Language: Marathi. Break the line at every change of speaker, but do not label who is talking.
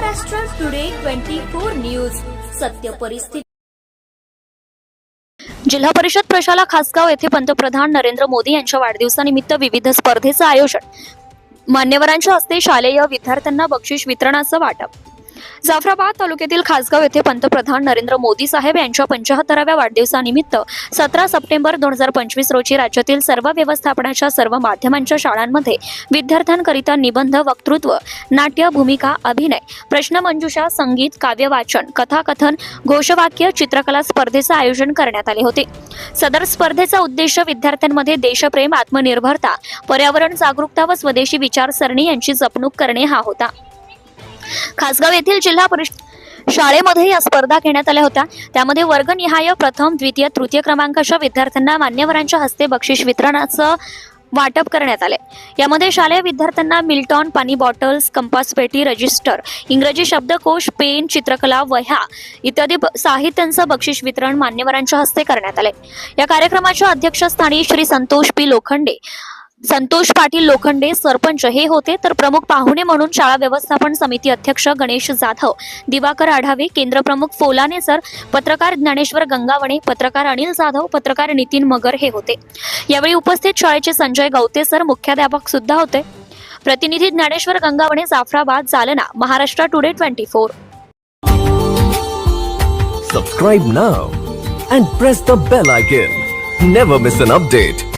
Maharashtra today twenty four news सत्य परिस्थिती.
जिल्हा परिषद प्रशाला खासगाव येथे पंतप्रधान नरेंद्र मोदी यांच्या वाढदिवसानिमित्त विविध स्पर्धेचं आयोजन. मान्यवरांच्या हस्ते शालेय विद्यार्थ्यांना बक्षीस वितरणाचं वाटप. जाफराबाद तालुक्यातील खासगाव येथे पंतप्रधान नरेंद्र मोदी साहेब यांच्या पंचाहत्तराव्या वाढदिवसानिमित्त सतरा सप्टेंबर दोन हजार पंचवीस रोजी राज्यातील सर्व व्यवस्थापनाच्या सर्व माध्यमांच्या शाळांमध्ये विद्यार्थ्यांकरिता निबंध वक्तृत्व नाट्य भूमिका अभिनय प्रश्नमंजुषा संगीत काव्यवाचन कथाकथन घोषवाक्य चित्रकला स्पर्धेचं आयोजन करण्यात आले होते. सदर स्पर्धेचा उद्देश विद्यार्थ्यांमध्ये देशप्रेम आत्मनिर्भरता पर्यावरण जागरूकता व स्वदेशी विचारसरणी यांची जपणूक करणे हा होता. खासगाव येथील जिल्हा परिषद शाळेमध्ये या स्पर्धा घेण्यात आल्या होत्या. त्यामध्ये वर्गनिहाय प्रथम द्वितीय तृतीय क्रमांकाच्या विद्यार्थ्यांना मान्यवरांच्या हस्ते बक्षीस वितरणाचं वाटप करण्यात आले. यामध्ये शालेय विद्यार्थ्यांना मिल्टॉन पाणी बॉटल्स कंपास पेटी रजिस्टर इंग्रजी शब्दकोश पेन चित्रकला वह्या इत्यादी ब- साहित्यांचं बक्षीस वितरण मान्यवरांच्या हस्ते करण्यात आले. या कार्यक्रमाच्या अध्यक्षस्थानी श्री संतोष पी लोखंडे संतोष पाटील लोखंडे सरपंच हे होते. तर प्रमुख पाहुणे म्हणून शाळा व्यवस्थापन समिती अध्यक्ष गणेश जाधव दिवाकर आढावे केंद्रप्रमुख फोलाने सर पत्रकार ज्ञानेश्वर गंगावणे पत्रकार अनिल जाधव पत्रकार नितीन मगर हे होते. यावेळी उपस्थित शाळेचे संजय गवते सर मुख्याध्यापक सुद्धा होते. प्रतिनिधी Dnyaneshwar Gangawane Jafrabad Jalna Maharashtra today twenty four
subscribe now and press the bell icon never miss an update